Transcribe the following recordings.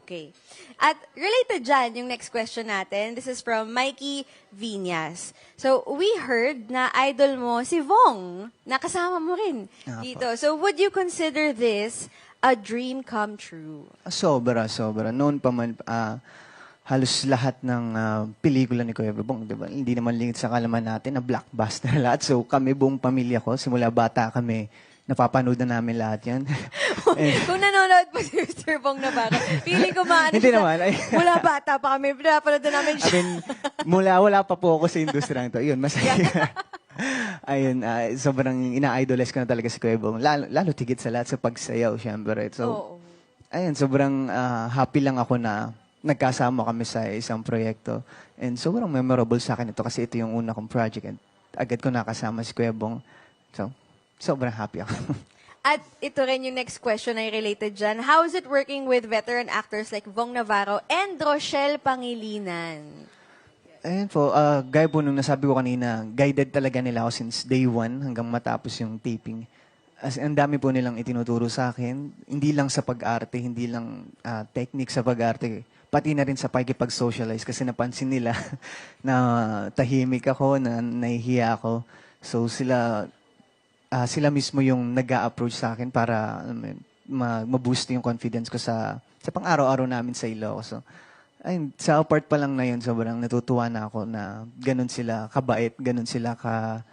Okay. At related dyan, yung next question natin, this is from Mikey Viñas. So, we heard na idol mo si Vong, nakasama mo rin Nga po. dito. So, would you consider this a dream come true? Ah, Sobra, sobra. Noon pa man, ah, halos lahat ng ah, pelikula ni Kuya Bebong, di ba? Hindi naman lingit sa kalaman natin na blockbuster lahat. So kami buong pamilya ko, simula bata kami, napapanood na namin lahat yan. And, Kung nanonood po si Mr. Vong na baka, feeling ko maano Hindi siya, naman, ay- Mula bata pa kami, pinapanood na namin I siya. mean, mula wala pa po ako sa industriya to. Yun, masaya. Ayun, ah, sobrang ina-idolize ko na talaga si Kuya Bong. Lalo, lalo tigit sa lahat sa pagsayaw, syempre. So, Oo. ayun, sobrang ah, happy lang ako na nagkasama kami sa isang proyekto. And sobrang memorable sa akin ito kasi ito yung una kong project and agad ko nakasama si Kuya Bong. So, sobrang happy ako. At ito rin yung next question ay related dyan. How is it working with veteran actors like Vong Navarro and Rochelle Pangilinan? Ayun po, ah, gaya po nung nasabi ko kanina, guided talaga nila ako since day one hanggang matapos yung taping. As ang dami po nilang itinuturo sa akin, hindi lang sa pag-arte, hindi lang ah, technique sa pag-arte, pati na rin sa pagkipag-socialize kasi napansin nila na tahimik ako, na nahihiya ako. So sila ah, sila mismo yung nag approach sa akin para ma- ma-boost yung confidence ko sa sa pang-araw-araw namin sa Ilocos. So, ayun, sa part pa lang na yun, sobrang natutuwa na ako na ganun sila kabait, ganun sila ka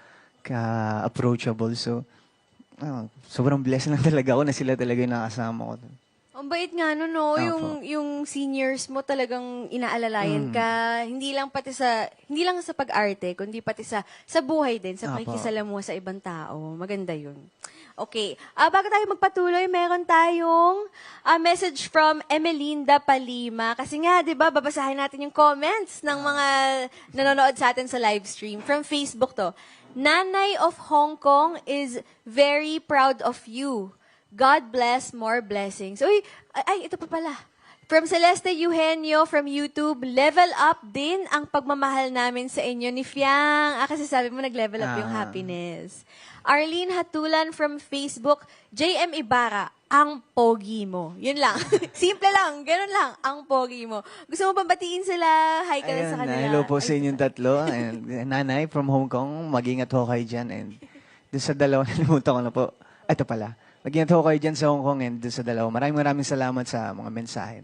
ka-approachable. So, ah, sobrang blessed lang talaga ako na sila talaga yung nakasama ko. Ang bait nga no, no? Yung, yung seniors mo talagang inaalalayan Mm. ka. Hindi lang pati sa, hindi lang sa pag-arte, kundi pati sa, sa buhay din, sa Opo. pakikisalamuha sa ibang tao. Maganda yun. Okay. Ah, bago tayo magpatuloy, meron tayong ah, message from Emelinda Palima. Kasi nga, di ba, babasahin natin yung comments ng mga nanonood sa atin sa live stream. From Facebook to. Nanay of Hong Kong is very proud of you. God bless, more blessings. Uy, ay, ay, ito pa pala. From Celeste Eugenio from YouTube, level up din ang pagmamahal namin sa inyo ni Fiang. Ah, kasi sabi mo nag-level up yung Ah. happiness. Arlene Hatulan from Facebook, JM Ibarra, ang pogi mo. Yun lang. Simple lang, ganun lang, ang pogi mo. Gusto mo bang batiin sila? Hi ka na sa Ayun, kanila. hello po sa inyong tatlo. And, nanay from Hong Kong, mag-ingat ho kayo dyan. And doon sa dalawa, nalimutan ko na po. Ito pala. Mag-ingat ho kayo dyan sa Hong Kong and sa dalawa. Maraming maraming salamat sa mga mensahe.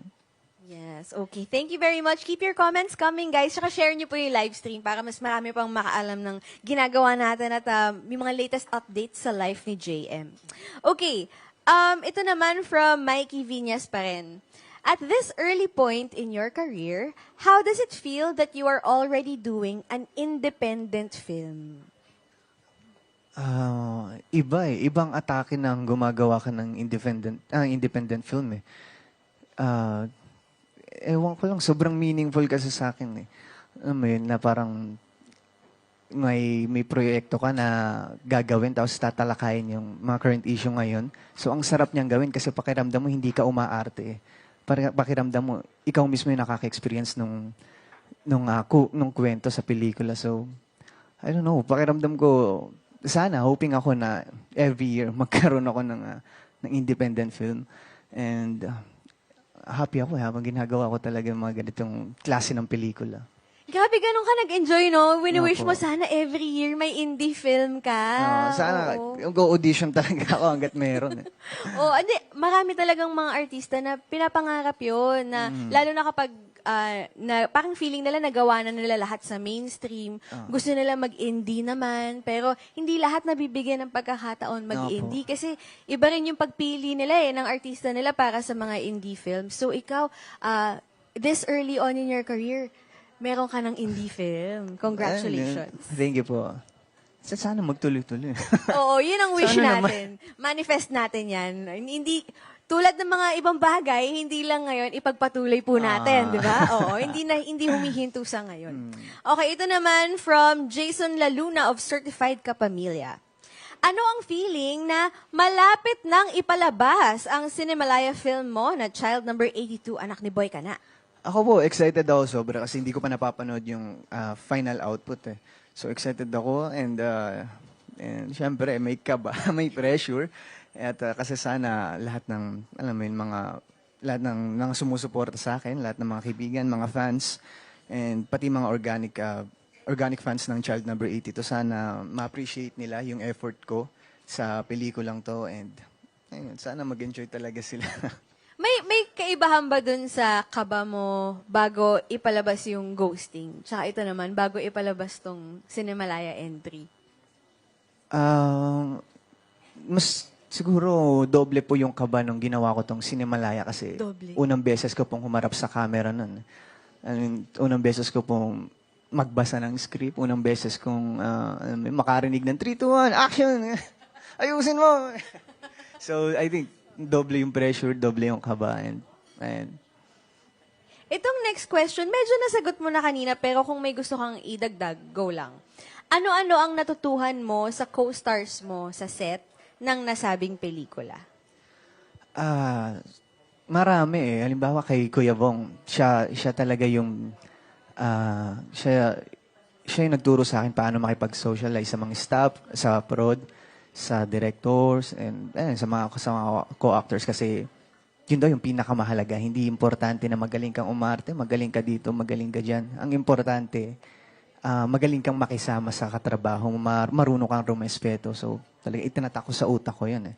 Yes, okay. Thank you very much. Keep your comments coming, guys. Tsaka share niyo po yung live stream para mas marami pang makaalam ng ginagawa natin at um, yung mga latest updates sa life ni JM. Okay, um, ito naman from Mikey Viñas pa rin. At this early point in your career, how does it feel that you are already doing an independent film? Ah, iba eh. Ibang atake ng gumagawa ka ng independent, ah, independent film eh. Ah, ewan ko lang, sobrang meaningful kasi sa akin eh. Alam mo yun, na parang may may proyekto ka na gagawin tapos tatalakayin yung mga current issue ngayon. So ang sarap niyang gawin kasi pakiramdam mo hindi ka umaarte eh. Pare- Pakiramdam mo ikaw mismo yung nakaka-experience nung nung ku- nung kwento sa pelikula. So I don't know, pakiramdam ko sana hoping ako na every year magkaroon ako ng ah, ng independent film and ah, happy ako eh, habang ginagawa ko talaga mga ganitong klase ng pelikula. Grabe, ganun ka nag-enjoy, no? Wini-wish mo sana every year may indie film ka. Ah, sana Oo. go-audition talaga ako hanggat meron. Eh. Oo, hindi, marami talagang mga artista na pinapangarap yun, na Mm. lalo na kapag ah, na, parang feeling nila nagawa na nila lahat sa mainstream. Ah. Gusto nila mag-indie naman, pero hindi lahat nabibigyan ng pagkakataon mag-indie. Kasi iba rin yung pagpili nila eh, ng artista nila para sa mga indie films. So ikaw, ah, this early on in your career, meron ka ng indie film. Congratulations. Thank you po. Sa- Sana magtuloy-tuloy. Oo, yun ang wish Sana naman. natin. Manifest natin yan. Hindi, tulad ng mga ibang bagay, hindi lang ngayon ipagpatuloy po natin, Ah. di ba? Oo, hindi na hindi humihinto sa Hmm. ngayon. Okay, ito naman from Jason Laluna of Certified Kapamilya. Ano ang feeling na malapit nang ipalabas ang Cinemalaya film mo na Child Number 82, Anak ni Boy Ka Na? Ako po, excited ako sobra kasi hindi ko pa napapanood yung ah, final output eh. So excited ako and uh, and syempre may kaba, may pressure. At ah, kasi sana lahat ng alam mo yun, mga lahat ng, ng sumusuporta sa akin, lahat ng mga kaibigan, mga fans, and pati mga organic uh, organic fans ng Child Number 82. Sana ma-appreciate nila yung effort ko sa pelikulang to and ayun, sana mag-enjoy talaga sila. May may kaibahan ba dun sa kaba mo bago ipalabas yung ghosting? Tsaka ito naman, bago ipalabas tong Cinemalaya entry. Um, mas siguro doble po yung kaba nung ginawa ko tong Cinemalaya kasi Doble. unang beses ko pong humarap sa camera nun. Unang beses ko pong magbasa ng script, unang beses kong ah, alam mo yun, makarinig ng 3, 2, 1, action! Ayusin mo! so, I think doble yung pressure, doble yung kaba. And, and Itong next question, medyo nasagot mo na kanina, pero kung may gusto kang idagdag, go lang. Ano-ano ang natutuhan mo sa co-stars mo sa set ng nasabing pelikula? Ah, marami eh. Halimbawa kay Kuya Bong, siya siya talaga yung ah, siya siya yung nagturo sa akin paano makipag-socialize sa mga staff, sa prod, sa directors, and eh, sa mga sa mga co-actors kasi yun daw yung pinakamahalaga. Hindi importante na magaling kang umarte, magaling ka dito, magaling ka dyan. Ang importante, ah, magaling kang makisama sa katrabaho, mar- marunong kang rumespeto. So, talaga itinatak ko sa utak ko yun eh.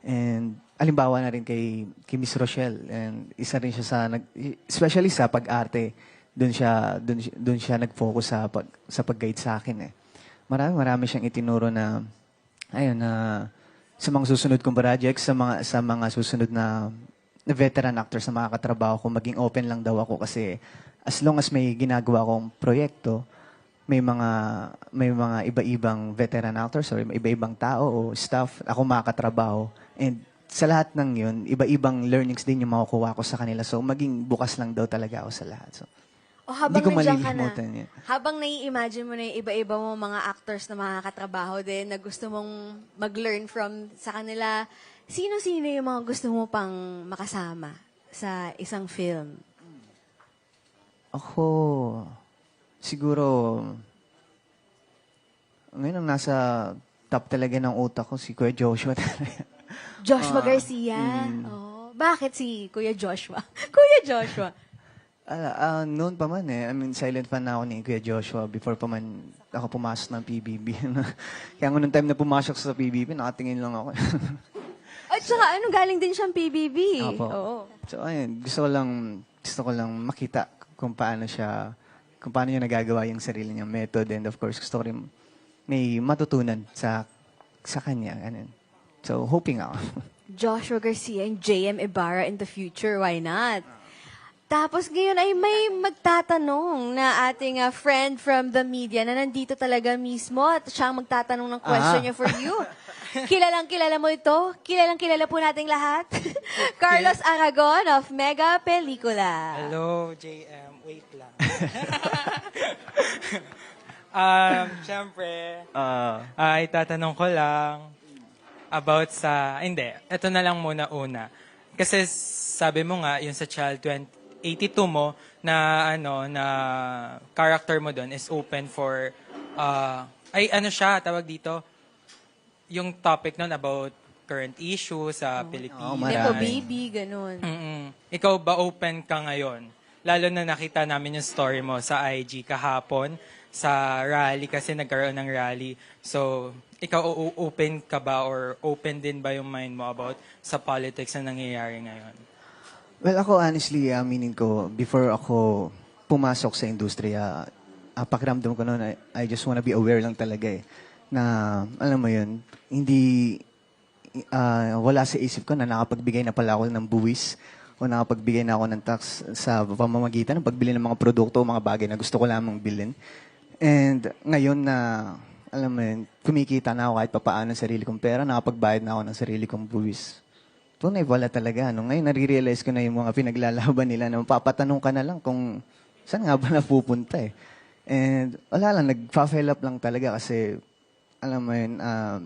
And alimbawa na rin kay, kay Miss Rochelle. And isa rin siya sa, nag, especially sa pag-arte, doon siya, doon, doon siya nag-focus sa, pag, sa pag-guide sa akin eh. Marami, marami siyang itinuro na, ayun, na sa mga susunod kong projects, sa mga, sa mga susunod na, na veteran actors na mga katrabaho ko, maging open lang daw ako kasi as long as may ginagawa kong proyekto, may mga may mga iba-ibang veteran actors or iba-ibang tao o staff ako makakatrabaho and sa lahat ng yun, iba-ibang learnings din yung makukuha ko sa kanila. So, maging bukas lang daw talaga ako sa lahat. So, O habang Hindi ko ka na, malilimutan yan. habang nai-imagine mo na yung iba-iba mo mga actors na makakatrabaho din, na gusto mong mag-learn from sa kanila, sino-sino yung mga gusto mo pang makasama sa isang film? ako, siguro, ngayon ang nasa top talaga ng utak ko, si Kuya Joshua talaga. Joshua Garcia. Oh, bakit si Kuya Joshua? Kuya Joshua. Ah, ah, noon pa man eh. I mean, silent fan na ako ni Kuya Joshua before pa man ako pumasok ng PBB. Kaya nung time na pumasok sa PBB, nakatingin lang ako. At saka ano, galing din siyang PBB. Apo. Oo. So, ayun, gusto ko lang, gusto ko lang makita kung paano siya, kung paano niya nagagawa yung sarili niyang method. And of course, gusto ko rin may matutunan sa sa kanya. Ganun. So, hoping ako. Joshua Garcia and JM Ibarra in the future, why not? Tapos ngayon ay may magtatanong na ating ah, friend from the media na nandito talaga mismo at siya ang magtatanong ng question Ah. niya for you. Kilalang kilala mo ito? Kilalang kilala po nating lahat? Carlos Aragon of Mega Pelikula. Hello, JM. Wait lang. um, Siyempre, Ah, ay tatanong ko lang about sa... Hindi, ito na lang muna una. Kasi sabi mo nga, yung sa Child 20, 82 mo, na ano, na character mo doon is open for... uh, ay, ano siya, tawag dito, yung topic nun about current issues sa Pilipinas. Oh, Nepo marami. baby, ganun. Mm-mm. Ikaw ba open ka ngayon? Lalo na nakita namin yung story mo sa IG kahapon sa rally kasi nagkaroon ng rally. So, ikaw o- open ka ba or open din ba yung mind mo about sa politics na nangyayari ngayon? Well, ako honestly, aminin ko, before ako pumasok sa industriya, uh, pakiramdam ko noon, I, I just wanna be aware lang talaga eh. Na, alam mo yun, hindi, ah, wala sa isip ko na nakapagbigay na pala ako ng buwis o nakapagbigay na ako ng tax sa pamamagitan ng pagbili ng mga produkto o mga bagay na gusto ko lamang bilhin. And ngayon na, alam mo yun, kumikita na ako kahit papaano sarili kong pera, nakapagbayad na ako ng sarili kong buwis. Tunay, wala talaga. No? Ngayon, nare-realize ko na yung mga pinaglalaban nila na mapapatanong ka na lang kung saan nga ba napupunta eh. And wala lang, nag-file up lang talaga kasi, alam mo yun, ah,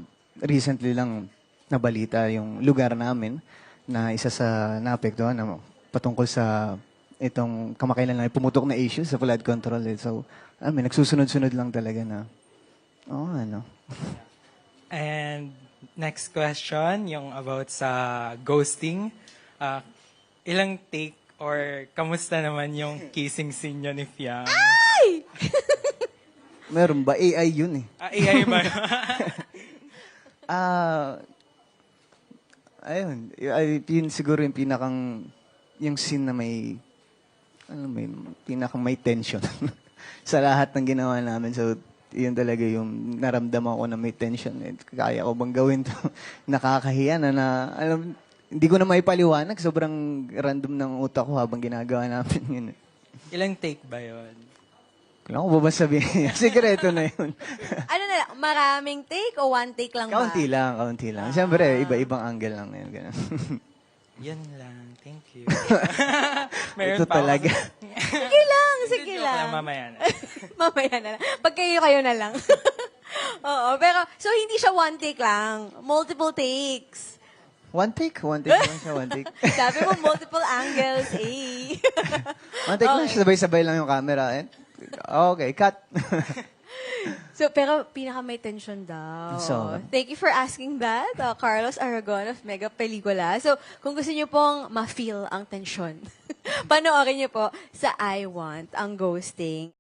recently lang nabalita yung lugar namin na isa sa naapektuhan na patungkol sa itong kamakailan lang pumutok na issue sa flood control. Eh. So, mo, yun, nagsusunod-sunod lang talaga na, oh, ano. And next question, yung about sa ghosting. Ah, ilang take or kamusta naman yung kissing scene nyo ni Fiang? Meron ba? AI yun eh. Ah, AI ba? Ah, ayun. Y- ay, yun siguro yung pinakang, yung scene na may, ano, may, pinakang may tension sa lahat ng ginawa namin. So, yun talaga yung naramdaman ko na may tension. Eh, kaya ko bang gawin to? Nakakahiya na na, alam, hindi ko na may paliwanag. Sobrang random ng utak ko habang ginagawa namin yun. ilang take ba yon? Kailangan ko ba ba sabihin? Sikreto na yun. Ano na lang, maraming take o one take lang ba? kaunti lang, kaunti lang. Siyempre, iba-ibang angle lang yun. Ganun. Yan lang. Thank you. Meron Ito pa ako. talaga. Sige lang, sige Joke lang. mamaya na. Mamaya na lang. Pag kayo, kayo na lang. Oo, pero, so hindi siya one take lang. Multiple takes. One take? One take lang siya, one take. Sabi mo, multiple angles, eh. One take lang siya, sabay-sabay lang yung camera. Eh. Okay, cut. so, pero pinaka may tension daw. So, Thank you for asking that, uh, Carlos Aragon of Mega Pelikula. So, kung gusto niyo pong ma-feel ang tension, panoorin niyo po sa I Want, ang ghosting.